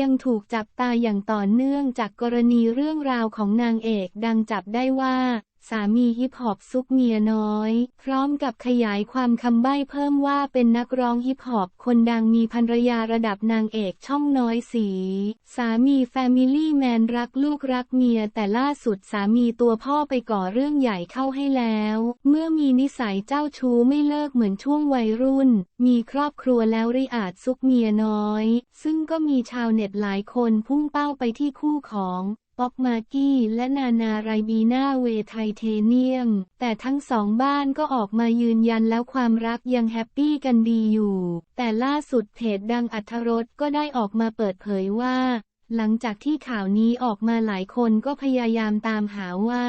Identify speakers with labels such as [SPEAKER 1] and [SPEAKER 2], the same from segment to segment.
[SPEAKER 1] ยังถูกจับตาอย่างต่อเนื่องจากกรณีเรื่องราวของนางเอกดังจับได้ว่า สามีฮิปฮอปซุกเมียน้อย พร้อมกับขยายความคำใบ้เพิ่มว่าเป็นนักร้องฮิปฮอปคนดังมีภรรยาระดับนางเอกช่องน้อยสี สามีแฟมิลี่แมนรักลูกรักเมียแต่ล่าสุดสามีตัวพ่อไปก่อเรื่องใหญ่เข้าให้แล้ว เมื่อมีนิสัยเจ้าชู้ไม่เลิกเหมือนช่วงวัยรุ่น มีครอบครัวแล้วริอาจซุกเมียน้อย ซึ่งก็มีชาวเน็ตหลายคนพุ่งเป้าไปที่คู่ของ ป๊อกมากี้และนานาไรบีนาเวไทเทเนียม แต่ทั้งสองบ้านก็ออกมายืนยันแล้วความรักยังแฮปปี้กันดีอยู่ แต่ล่าสุดเพจดังอัธรสก็ได้ออกมาเปิดเผยว่า หลังจากที่ข่าวนี้ออกมาหลายคนก็พยายามตามหาว่า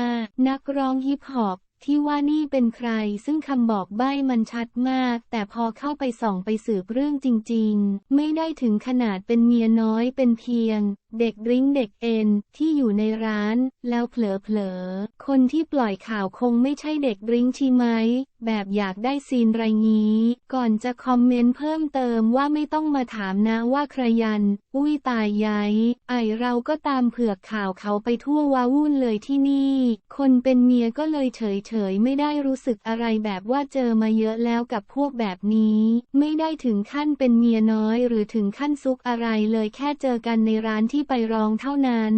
[SPEAKER 1] นักร้องฮิปฮอปที่ว่านี่เป็นใครซึ่งคำบอกใบ้มันชัดมาก แต่พอเข้าไปส่องไปสืบเรื่องจริง ๆ ไม่ได้ถึงขนาดเป็นเมียน้อยเป็นเพียง เด็กริ้งเด็กเอ็นที่อยู่ในร้าน แล้วเผลอๆ คนที่ปล่อยข่าวคงไม่ใช่เด็กริ้งใช่ไหม แบบอยากได้ซีนไรงี้ ก่อนจะคอมเมนต์เพิ่มเติมว่าไม่ต้องมาถามนะว่าใครยัน อุ้ยตายยัยไอเราก็ตามเผือกข่าวเขาไปทั่ววาวุ่นเลยที่นี่ คนเป็นเมียก็เลยเฉยเฉยๆไม่ได้รู้สึกอะไรแบบว่าเจอมาเยอะแล้วกับพวกแบบนี้ ไม่ได้ถึงขั้นเป็นเมียน้อย หรือถึงขั้นซุกอะไรเลยแค่เจอกันในร้านที่ไปร้องเท่านั้น